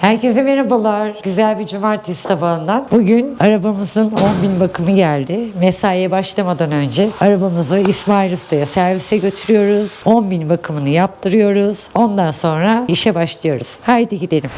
Herkese merhabalar. Güzel bir cumartesi sabahından. Bugün arabamızın 10 bin bakımı geldi. Mesaiye başlamadan önce arabamızı İsmail Usta'ya servise götürüyoruz. 10 bin bakımını yaptırıyoruz. Ondan sonra işe başlıyoruz. Haydi gidelim.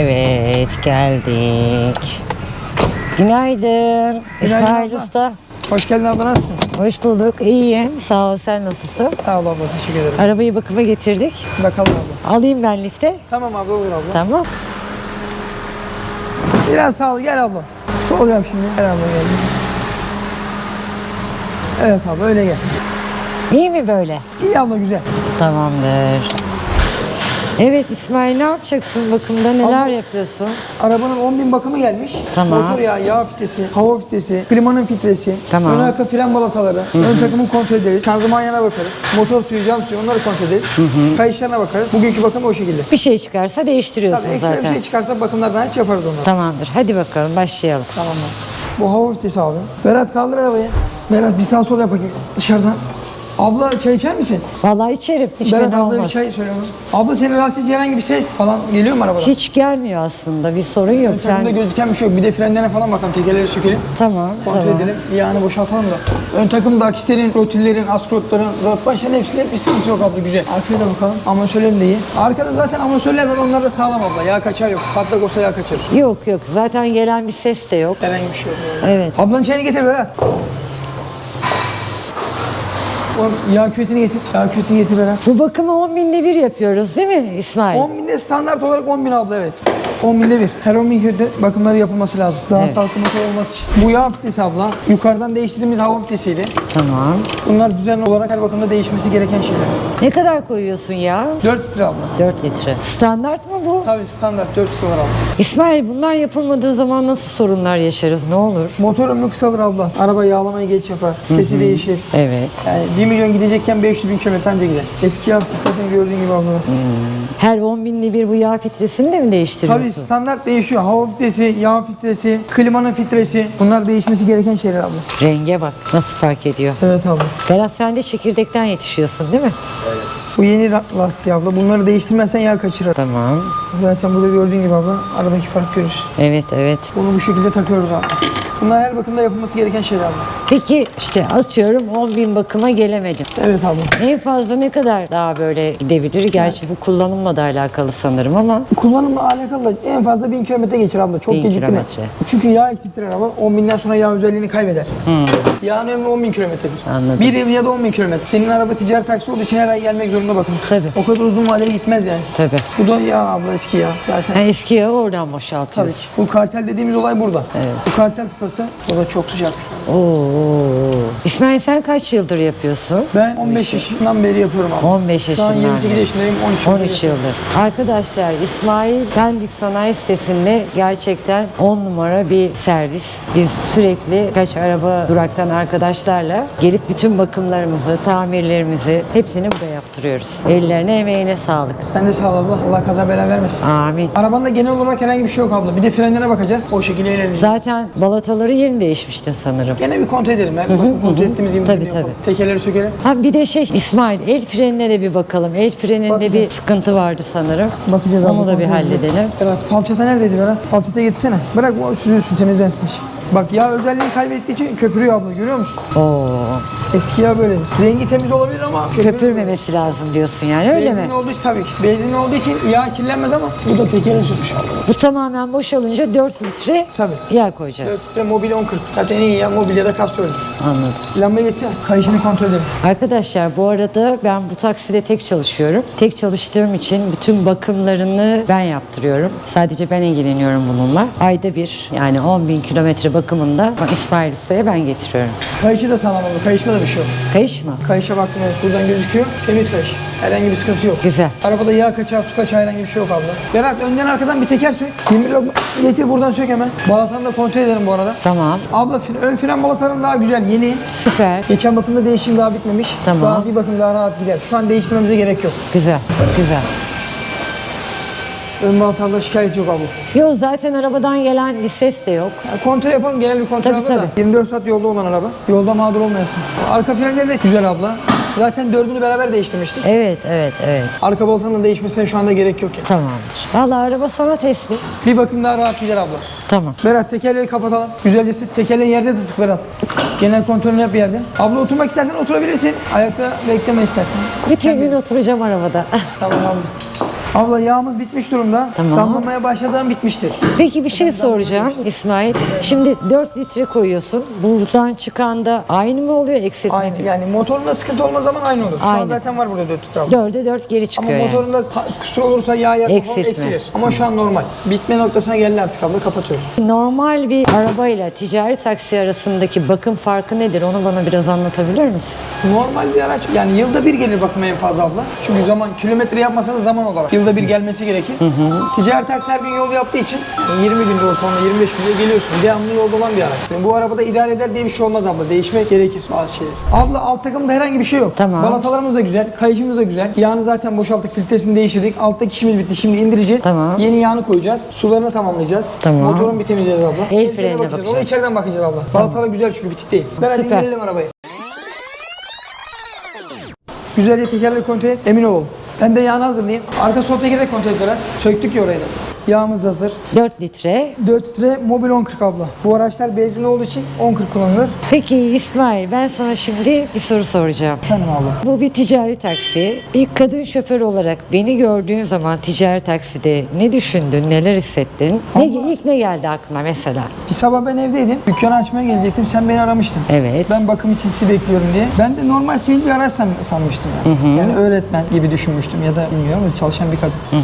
Evet geldik. Günaydın. İsmail abla. Usta. Hoş geldin abla nasılsın? Hoş bulduk. İyiyim. Sağ ol. Sen nasılsın? Sağ ol abla teşekkür ederim. Arabayı bakıma getirdik. Bakalım abla. Alayım ben lifte. Tamam abla buyur abla. Tamam. Biraz sağ ol gel abla. Solacağım şimdi. Gel abla gel. Evet abla öyle gel. İyi mi böyle? İyi abla güzel. Tamamdır. Evet İsmail ne yapacaksın bakımda? Neler Abla- yapıyorsun? Arabanın 10 bin bakımı gelmiş. Tamam. Motor yağı, yağ filtresi, hava filtresi, klimanın filtresi, Tamam. ön arka fren balataları, ön takımı kontrol ederiz, şanzıman yana bakarız, motor suyu, cam suyu onları kontrol ederiz, kayışlarına bakarız. Bugünkü bakım o şekilde. Bir şey çıkarsa değiştiriyorsun Tabii ekstra bir zaten. şey çıkarsa bakımlardan hiç yaparız onları. Tamamdır. Hadi bakalım başlayalım. Tamam mı? Bu hava filtresi abi. Berat kaldır arabayı. Berat bir sağ sol yap bakayım dışarıdan. Abla çay içer misin? Vallahi içerim. Hiç Berat fena abla bir olmaz. çay bana. Abla seni rahatsız edici herhangi bir ses falan geliyor mu arabadan? Hiç gelmiyor aslında. Bir sorun yok. Sen gözüken bir şey yok. Bir de frenlerine falan bakalım. Tekerleri sökelim. Tamam, Kontrol tamam. edelim. Yağını boşaltalım da. Ön takımda akislerin, rotillerin, askrotların, rot başların hepsinde bir sıkıntı yok abla güzel. Arkaya da bakalım. Amortisörlerin de iyi. Arkada zaten amortisörler var. Onlar da sağlam abla. Yağ kaçar yok. Patlak olsa yağ kaçar. Yok yok. Zaten gelen bir ses de yok. Herhangi bir şey yok. Evet. Ablanın çayını getir Berat. O yağ küvetini getir. Yağ küvetini getir Berat. Bu bakımı 10 binde bir yapıyoruz değil mi İsmail? 10 binde standart olarak 10 bin abla evet. 10 binde bir. Her 10 bin köyde bakımları yapılması lazım. Daha Evet. sağlıklı motor olması için. Bu yağ filtresi abla. Yukarıdan değiştirdiğimiz hava filtresiydi. Tamam. Bunlar düzenli olarak her bakımda değişmesi gereken şeyler. Ne kadar koyuyorsun ya? 4 litre abla. 4 litre. Standart mı bu? Tabii standart 4 litre abla. İsmail bunlar yapılmadığı zaman nasıl sorunlar yaşarız? Ne olur? Motor ömrü kısalır abla. Araba yağlamayı geç yapar. Sesi değişir. Evet. Yani 1 milyon gidecekken 500 bin kilometre anca gider. Eski filtresi zaten gördüğün gibi abla. Her 10 binli bir bu yağ filtresini de mi değiştiriyorsun? Tabii standart değişiyor. Hava filtresi, yağ filtresi, klimanın filtresi. Bunlar değişmesi gereken şeyler abla. Renge bak nasıl fark ediyor. Evet abla. Berat sen de çekirdekten yetişiyorsun değil mi? Bu yeni ra- lastiği abla. Bunları değiştirmezsen yağ kaçırır. Tamam. Zaten burada gördüğün gibi abla. Aradaki fark görürsün. Evet evet. Bunu bu şekilde takıyoruz abla. Bunlar her bakımda yapılması gereken şeyler abla. Peki işte atıyorum 10 bin bakıma gelemedim. Evet abla. En fazla ne kadar daha böyle gidebilir? Gerçi bu kullanımla da alakalı sanırım ama Kullanımla alakalı da en fazla 1000 kilometre geçir abla. Çok 1000 gecikti mi? kilometre. Çünkü yağ eksiltir araba. 10 binden sonra yağ özelliğini kaybeder. Yağın ömrü 10 bin kilometredir. Anladım. Bir yıl ya da 10 bin kilometre. Senin araba ticaret taksi olduğu için her ay gelmek zorunda bakın. Tabii. O kadar uzun vadeli gitmez yani. tabii. Bu da yağ abla eski yağ zaten. Ha, eski yağı oradan Tabii ki. boşaltıyorsun. Bu kartel dediğimiz olay burada. Evet. Bu kartel tıpası o da çok sıcak. Oo. İsmail sen kaç yıldır yapıyorsun? Ben 15 yaşından beri yapıyorum abi. 15 Şu an yaşından 28 beri. yaşındayım 13 yıldır 13 yıldır. Arkadaşlar İsmail Pendik Sanayi Sitesi'nde gerçekten 10 numara bir servis. Biz sürekli kaç araba duraktan arkadaşlarla gelip bütün bakımlarımızı, tamirlerimizi hepsini burada yaptırıyoruz. Ellerine emeğine sağlık. Sen de sağ ol abla. Allah kaza bela vermesin. Amin. Arabanda genel olarak herhangi bir şey yok abla. Bir de frenlere bakacağız. O şekilde ilerleyelim. Zaten balataları yeni değişmiştin sanırım. Gene bir kontrol edelim. Yani bakın kontrol ettiğimiz gibi Tabii, yapalım. Tekerleri sökelim. Ha bir de şey İsmail el frenine de bir bakalım. El freninde bir sıkıntı vardı sanırım. Bakacağız. Onu da bir halledelim. Berat falçata neredeydi Berat? Falçata getirsene. Bırak bu süzülsün temizlensin. Bak yağ özelliğini kaybettiği için köpürüyor abla görüyor musun? Oo. Eski yağ böyle. Rengi temiz olabilir ama köpürüyor. Köpürmemesi lazım diyorsun yani öyle mi? Benzinli olduğu için tabii ki. Benzinli olduğu için yağ kirlenmez ama bu da tekere sürmüş abla. Bu tamamen boşalınca 4 litre Tabii. yağ koyacağız. 4 litre mobilya 10.40. Zaten en iyi yağ mobilyada kapsül. Anladım. Lamba geçsene. Kayışını kontrol edelim. Arkadaşlar bu arada ben bu takside tek çalışıyorum. Tek çalıştığım için bütün bakımlarını ben yaptırıyorum. Sadece ben ilgileniyorum bununla. Ayda bir yani 10 bin kilometre bakımında İsmail Usta'ya ben getiriyorum. Kayışı da sağlam abla. Kayışında da bir şey yok. Kayış mı? Kayışa baktım evet. Buradan gözüküyor. Temiz kayış. Herhangi bir sıkıntı yok. Güzel. Arabada yağ kaçağı, su kaçağı herhangi bir şey yok abla. Berat önden arkadan bir teker sök. 20 lokma getir buradan sök hemen. Balatanı da kontrol edelim bu arada. Tamam. Abla fren- ön fren balatanın daha güzel, yeni. Süper. Geçen bakımda değişim daha bitmemiş. Tamam. Daha bir bakım daha rahat gider. Şu an değiştirmemize gerek yok. Güzel. Güzel. Ön balatada şikayet yok abla. Yo zaten arabadan gelen bir ses de yok. Ya kontrol yapalım, genel bir kontrol Tabii, abla da. tabii. 24 saat yolda olan araba. Yolda mağdur olmayasın. Arka frenleri de güzel abla. Zaten dördünü beraber değiştirmiştik. Evet, evet, evet. Arka balatanın da değişmesine şu anda gerek yok ya. Tamamdır. Vallahi araba sana teslim. Bir bakım daha rahat gider abla. Tamam. Berat tekerleği kapatalım. Güzelce sık. Tekerleği yerde de sık Berat. Genel kontrolünü yap bir yerde. Abla oturmak istersen oturabilirsin. Ayakta bekleme istersen. Bütün gün oturacağım arabada. Tamam abla. Abla yağımız bitmiş durumda. Tamam. Damlamaya başladığım bitmiştir. Peki bir şey soracağım İsmail. Şimdi 4 litre koyuyorsun. Buradan çıkan da aynı mı oluyor eksiltme Aynı mi? yani motorunda sıkıntı olmaz zaman aynı olur. Şu an Aynı. zaten var burada 4 litre abla. 4'e 4 geri Ama çıkıyor yani. motorunda pa- kusur olursa yağ yakma falan Eksiltme. eksilir. Ama şu an normal. Bitme noktasına geldi artık abla kapatıyoruz. Normal bir arabayla ticari taksi arasındaki bakım farkı nedir? Onu bana biraz anlatabilir misin? Normal bir araç. Yani yılda bir gelir bakıma en fazla abla. Çünkü zaman kilometre yapmasa da zaman olarak. Yılda bir gelmesi gerekir. Ticari taksi her gün yol yaptığı için yani 20 günde sonra 25 günde geliyorsun. Devamlı yolda olan bir araç. Yani bu arabada idare eder diye bir şey olmaz abla. Değişmek gerekir bazı şeyler. Abla alt takımda herhangi bir şey yok. Tamam. Balatalarımız da güzel. Kayışımız da güzel. Yağını zaten boşalttık. Filtresini değiştirdik. Alttaki işimiz bitti. Şimdi indireceğiz. Tamam. Yeni yağını koyacağız. Sularını tamamlayacağız. Tamam. Motorun bir temizleyeceğiz abla. El frenine bakacağız. bakacağız. Onu içeriden bakacağız abla. Balatalar güzel çünkü bitik değil. Beraber Süper. indirelim arabayı. Güzelce tekerleri kontrol et, emin olalım. Ben de yağını hazırlayayım. Arka kontrol et Berat. Söktük ya orayı da. Yağımız hazır. 4 litre. 4 litre mobil 1040 abla. Bu araçlar benzinli olduğu için 1040 kullanılır. Peki İsmail ben sana şimdi bir soru soracağım. Efendim abla. Bu bir ticari taksi. Bir kadın şoför olarak beni gördüğün zaman ticari takside ne düşündün, neler hissettin? Ne, ilk ne geldi aklına mesela? Bir sabah ben evdeydim. Dükkanı açmaya gelecektim. Sen beni aramıştın. Evet. Ben bakım için sizi bekliyorum diye. Ben de normal sivil bir araç san- sanmıştım yani. Yani öğretmen gibi düşünmüştüm ya da bilmiyorum ama çalışan bir kadın.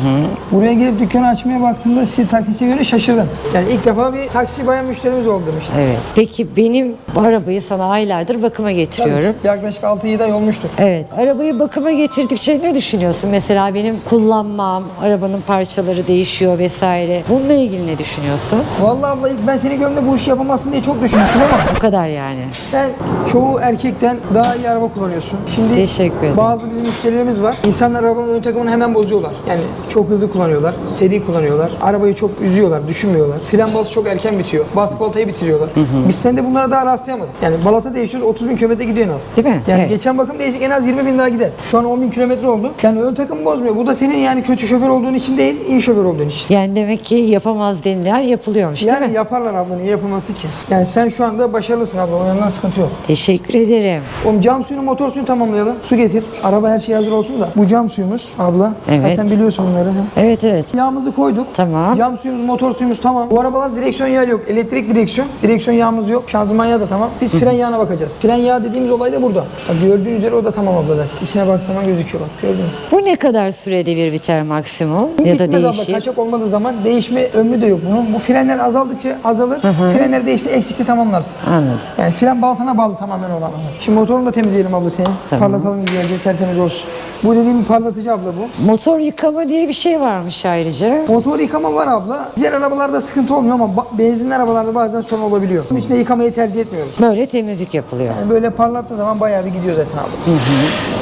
Buraya gelip dükkanı açmaya baktığımda sizi taksiye göre şaşırdım. Yani ilk defa bir taksi bayan müşterimiz oldu demiştim. Evet. Peki benim bu arabayı sana aylardır bakıma getiriyorum. Yaklaşık 6-7 ay olmuştur. Evet. Arabayı bakıma getirdikçe ne düşünüyorsun? Mesela benim kullanmam, arabanın parçaları değişiyor vesaire. Bununla ilgili ne düşünüyorsun? Vallahi abla ilk ben seni gördüğümde bu işi yapamazsın diye çok düşünmüştüm ama Bu kadar yani. sen çoğu erkekten daha iyi araba kullanıyorsun. Şimdi Teşekkür ederim. bazı bizim müşterilerimiz var. İnsanlar arabanın ön takımını hemen bozuyorlar. Yani çok hızlı kullanıyorlar, seri kullanıyorlar. Arabayı çok üzüyorlar, düşünmüyorlar. Fren balası çok erken bitiyor. Bas balatayı bitiriyorlar. Biz sende bunlara daha rastlayamadık. Yani balata değişiyoruz 30 bin kilometre gidiyor en az. Değil mi? Yani Evet. geçen bakım değişik en az 20 bin daha gider. Şu an 10 bin kilometre oldu. Yani ön takım bozmuyor. Bu da senin yani kötü şoför olduğun için değil, iyi şoför olduğun için. Yani demek ki yapamaz denilen yapılıyormuş Yani değil mi? yaparlar abla niye yapılması ki? Yani sen şu anda başarılısın abla o yandan sıkıntı yok. Teşekkür ederim. Oğlum cam suyunu motor suyunu tamamlayalım. Su getir. Araba her şey hazır olsun da. Bu cam suyumuz abla. Evet. Zaten biliyorsun bunları. ha. Evet evet. Yağımızı koyduk. Tamam. Cam suyumuz, motor suyumuz tamam. Bu arabalar direksiyon yağı yok. Elektrik direksiyon. Direksiyon yağımız yok. Şanzıman yağı da tamam. Biz fren yağına bakacağız. Fren yağı dediğimiz olay da burada. Bak gördüğün üzere o da tamam abla zaten. İçine zaman gözüküyor bak. Gördün mü? Bu ne kadar sürede bir biter maksimum ya da Bitmez abla. değişir? Kaçak olmadığı zaman değişme ömrü de yok bunun. Bu frenler azaldıkça azalır. Frenler değişti eksikse tamamlarsın. Anladım. Yani fren baltana bağlı tamamen olan. Şimdi motorunu da temizleyelim abla senin. Tamam. Parlatalım güzelce tertemiz olsun. Bu dediğim parlatıcı abla bu. Motor yıkama diye bir şey varmış ayrıca. Motor yıkama var abla. Diğer arabalarda sıkıntı olmuyor ama benzinli arabalarda bazen sorun olabiliyor. Bunun için de yıkamayı tercih etmiyoruz. Böyle temizlik yapılıyor. Yani böyle parlattığı zaman bayağı bir gidiyor zaten abla.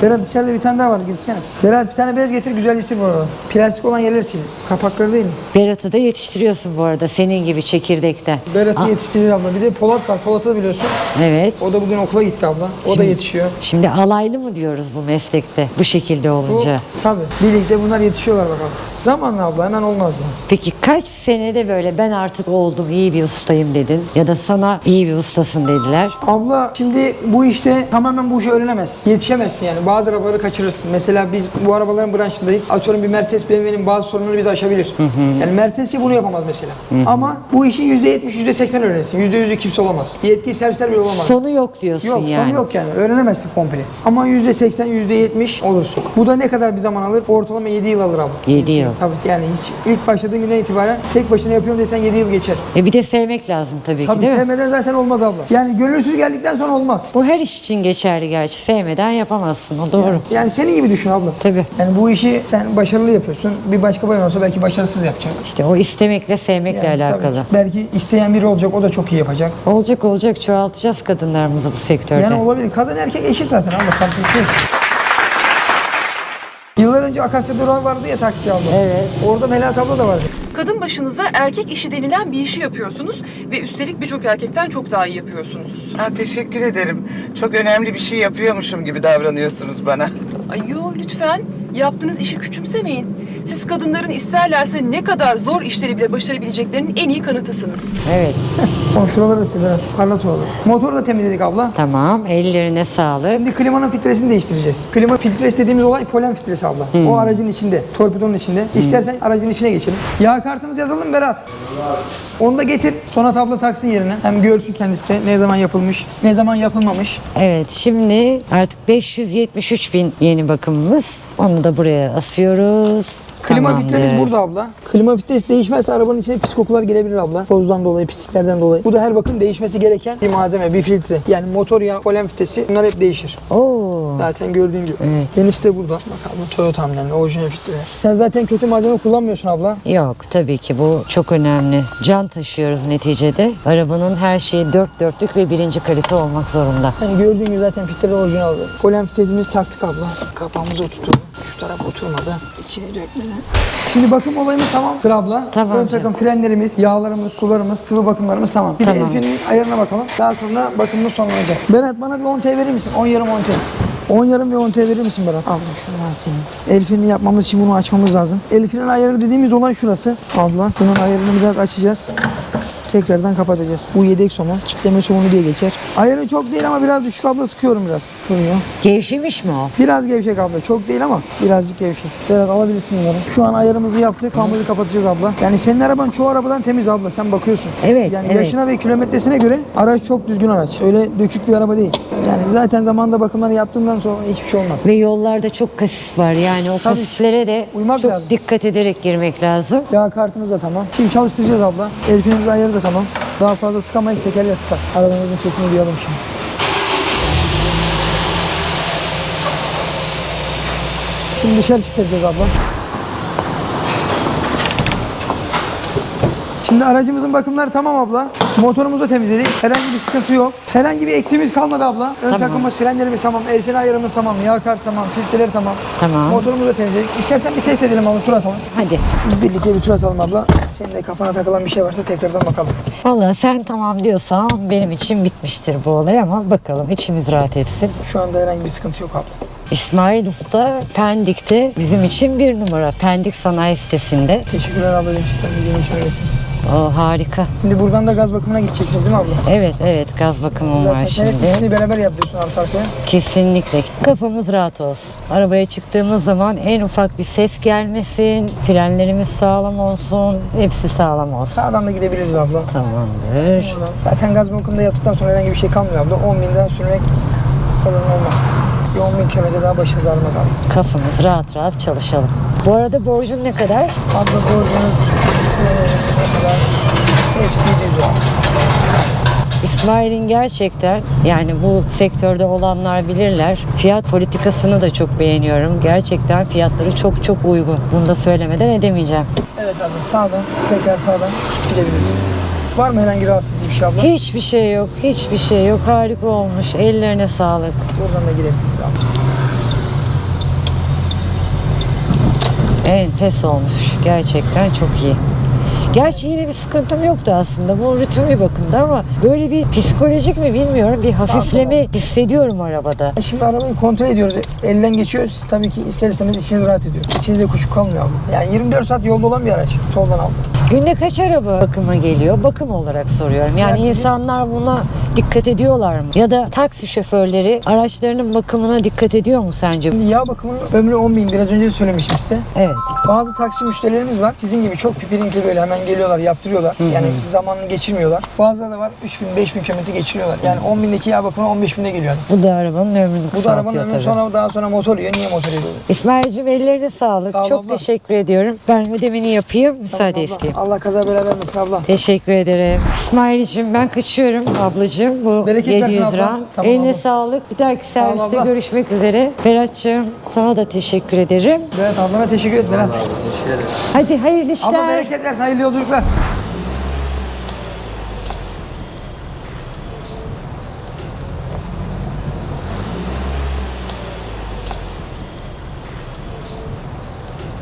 Berat dışarıda bir tane daha var gitsene. Berat bir tane bez getir güzelleştir bu arada. Plastik olan yerleri sil. Kapakları değil mi? Berat'ı da yetiştiriyorsun bu arada senin gibi çekirdekten. Berat'ı yetiştirir abla. Bir de Polat var. Polat'ı da biliyorsun. Evet. O da bugün okula gitti abla. O da yetişiyor. Şimdi alaylı mı diyoruz bu meslekte bu şekilde Bu, olunca? tabii. Birlikte bunlar yetişiyorlar bakalım. Zamanla abla hemen olmaz Peki kaç senede böyle ben artık oldum iyi bir ustayım dedin ya da sana iyi bir ustasın dediler. Abla şimdi bu işte tamamen bu işi öğrenemezsin. Yetişemezsin yani. Bazı arabaları kaçırırsın. Mesela biz bu arabaların branşındayız. Atıyorum bir Mercedes BMW'nin bazı sorunları bizi aşabilir. Yani Mercedes'i bunu yapamaz mesela. Ama bu işin %70, %80 öğrenirsin. %100'ü kimse olamaz. Yetkili servisler bile olamaz. Sonu yok diyorsun Yok yani. sonu yok yani. Öğrenemezsin komple. Ama %80, %70 olursun. Bu da ne kadar bir zaman alır? Ortalama 7 yıl alır abi. 7 yıl. Tabii yani hiç ilk başladığın günden itibaren tek başına yapıyorum desen 7 yıl geçer. E bir de sevmek lazım tabii, Tabii ki değil mi? sevmeden zaten olmaz abla. Yani gönülsüz geldikten sonra olmaz. Bu her iş için geçerli gerçi. Sevmeden yapamazsın. O doğru. Yani senin gibi düşün abla. Tabii. Yani bu işi sen başarılı yapıyorsun. Bir başka bayan olsa belki başarısız yapacak. İşte o istemekle sevmekle Yani tabii alakalı. ki. Belki isteyen biri olacak o da çok iyi yapacak. Olacak olacak çoğaltacağız kadınlarımızı bu sektörde. Yani olabilir. Kadın erkek eşit zaten abla. Farklı bir şey yok. Yıllar önce Akasya Durağı vardı ya taksi abla. Evet. Orada Melahat abla da vardı. Kadın başınıza erkek işi denilen bir işi yapıyorsunuz ve üstelik birçok erkekten çok daha iyi yapıyorsunuz. Ha, teşekkür ederim. Çok önemli bir şey yapıyormuşum gibi davranıyorsunuz bana. Ay yo lütfen yaptığınız işi küçümsemeyin. Siz kadınların isterlerse ne kadar zor işleri bile başarabileceklerinin en iyi kanıtısınız. Evet. O şuraları da biraz. Parlat oğlum. Motoru da temizledik abla. Tamam. Ellerine sağlık. Şimdi klimanın filtresini değiştireceğiz. Klima filtresi dediğimiz olay polen filtresi abla. O aracın içinde, torpidonun içinde. İstersen aracın içine geçelim. Yağ kartımız yazalım Berat. Onu da getir. Sonat abla taksın yerine. Hem görsün kendisi ne zaman yapılmış, ne zaman yapılmamış. Evet şimdi artık 573 bin yeni bakımımız. Onu da buraya asıyoruz. Klima Tamamdır. filtremiz burada abla. Klima filtresi değişmezse arabanın içine pis kokular gelebilir abla. Tozdan dolayı, pisliklerden dolayı. Bu da her bakım değişmesi gereken bir malzeme, bir filtre. Yani motor yağı, polen filtresi bunlar hep değişir. Oo. Zaten gördüğün gibi. Evet. Yenisi de burada. Bak abla Toyota'm yani orijinal filtreler. Sen zaten kötü malzeme kullanmıyorsun abla. Yok tabii ki bu çok önemli. Can taşıyoruz neticede. Arabanın her şeyi dört dörtlük ve birinci kalite olmak zorunda. Yani gördüğün gibi zaten filtreler orijinal. Polen filtremizi taktık abla. Kapağımızı oturttuk. Şu taraf oturmadı. İçine dökmeden. Şimdi bakım olayımız tamamdır abla. Tamam Ön takım frenlerimiz, yağlarımız, sularımız, sıvı bakımlarımız tamam. Bir Tamam. de Elfin'in ayarına bakalım. Daha sonra bakımımız sonlanacak. Berat bana bir 10 T verir misin? 10 yarım 10 T. 10 yarım ve 10 T verir misin Berat? Abla şunu var senin. Elfin'i yapmamız için bunu açmamız lazım. Elfin'in ayarı dediğimiz olay şurası. Abla bunun ayarını biraz açacağız. Tekrardan kapatacağız. Bu yedek sonu, kitleme sonu diye geçer. Ayarı çok değil ama biraz düşük abla sıkıyorum biraz. Kırıyor. Gevşemiş mi o? Biraz gevşek abla. Çok değil ama birazcık gevşek. Berat alabilirsin bunları. Şu an ayarımızı yaptık. Kamburyu kapatacağız abla. Yani senin araban çoğu arabadan temiz abla. Sen bakıyorsun. Evet, Yani evet. yaşına ve kilometresine göre araç çok düzgün araç. Öyle dökük bir araba değil. Yani zaten zamanında bakımları yaptığından sonra hiçbir şey olmaz. Ve yollarda çok kasis var. Yani o Tabii. kasislere de Uymak çok lazım. dikkat ederek girmek lazım. Yağ kartımız da tamam. Şimdi çalıştıracağız abla. El ayarı da tamam. Daha fazla sıkamayız. Tekerle sıkar. Arabamızın sesini duyalım şimdi. Şimdi dışarı çıkaracağız abla. Şimdi aracımızın bakımları tamam abla. Motorumuzu temizledik. Herhangi bir sıkıntı yok. Herhangi bir eksiğimiz kalmadı abla. Ön Tamam. takımımız, frenlerimiz tamam. El freni ayarımız tamam. Yağ kart tamam. Filtreler tamam. Tamam. Motorumuzu temizledik. İstersen bir test edelim abla. Tur atalım. Hadi. Birlikte bir tur atalım abla. Senin de kafana takılan bir şey varsa tekrardan bakalım. Vallahi sen tamam diyorsan benim için bitmiştir bu olay ama bakalım içimiz rahat etsin. Şu anda herhangi bir sıkıntı yok abla. İsmail Usta Pendik'te bizim için bir numara. Pendik Sanayi Sitesi'nde. Teşekkürler ablacığım. Sizden bizim için öylesiniz. O harika. Şimdi buradan da gaz bakımına gideceksiniz değil mi abla? Evet evet gaz bakımım var Zaten hep şimdi. ikisini beraber yapıyorsun arka arkaya. Kesinlikle. Kafamız rahat olsun. Arabaya çıktığımız zaman en ufak bir ses gelmesin. Frenlerimiz sağlam olsun. Hepsi sağlam olsun. Sağdan da gidebiliriz abla. Tamamdır. Zaten gaz bakımında yaptıktan sonra herhangi bir şey kalmıyor abla. 10 binden sürmek sorun olmaz. Bir 10 bin kilometre daha başınız ağrımaz abla. Kafamız rahat rahat çalışalım. Bu arada borcun ne kadar? Abla borcunuz kadar? Hepsi 700 lira. İsmail'in gerçekten yani bu sektörde olanlar bilirler. Fiyat politikasını da çok beğeniyorum. Gerçekten fiyatları çok çok uygun. Bunu da söylemeden edemeyeceğim. Evet abla sağdan tekrar sağdan gidebiliriz. Var mı herhangi rahatsız edici bir şey abla? Hiçbir şey yok, hiçbir şey yok. Harika olmuş. Ellerine sağlık. Buradan da abla. Enfes olmuş. Gerçekten çok iyi. Gerçi yine bir sıkıntım yoktu aslında. Bu rutin bir bakımda ama böyle bir psikolojik mi bilmiyorum. Bir hafifleme hissediyorum arabada. E Şimdi arabayı kontrol ediyoruz. Elden geçiyor. Siz tabii ki ister istemez içiniz rahat ediyor. İçinizde kuşku kalmıyor abi. Yani 24 saat yolda olan bir araç. Soldan aldım. Günde kaç araba bakıma geliyor? Bakım olarak soruyorum. Yani Yani- insanlar buna dikkat ediyorlar mı? Ya da taksi şoförleri araçlarının bakımına dikkat ediyor mu sence? Şimdi yağ bakımının ömrü 10 bin. Biraz önce de söylemiştim size. Evet. Bazı taksi müşterilerimiz var. Sizin gibi çok pipirinki böyle hemen geliyorlar, yaptırıyorlar. Yani zamanını geçirmiyorlar. Bazıları da var 3 bin, 5 bin kilometre geçiriyorlar. Yani 10 bindeki yağ bakımı 15 binde geliyor. Bu da arabanın ömrünü Bu da kısaltıyor arabanın ömrü tabii. sonra daha sonra motor yiyor. Niye motor yiyor? İsmail'cim ellerine sağlık. Sağ ol Çok abla. teşekkür ediyorum. Ben ödemeni yapayım. Müsaade Tamam isteyeyim. Allah kaza bela vermesin abla. Teşekkür ederim. İsmail'cim ben kaçıyorum ablacığım. Bu Bereket 700 versin lira. abla. Tamam Eline abla. sağlık. Bir dahaki serviste abla. görüşmek üzere. Berat'cığım sana da teşekkür ederim. Berat ablana teşekkür et Berat. Hadi hayırlı işler. Abla bereket versin. Hayırlı yolculuklar.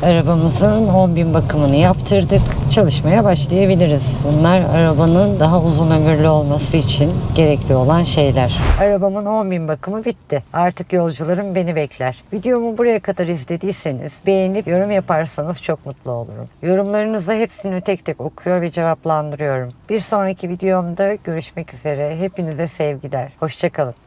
Arabamızın 10 bin bakımını yaptırdık. Çalışmaya başlayabiliriz. Bunlar arabanın daha uzun ömürlü olması için gerekli olan şeyler. Arabamın 10 bin bakımı bitti. Artık yolcularım beni bekler. Videomu buraya kadar izlediyseniz beğenip yorum yaparsanız çok mutlu olurum. Yorumlarınızı hepsini tek tek okuyor ve cevaplandırıyorum. Bir sonraki videomda görüşmek üzere. Hepinize sevgiler. Hoşçakalın.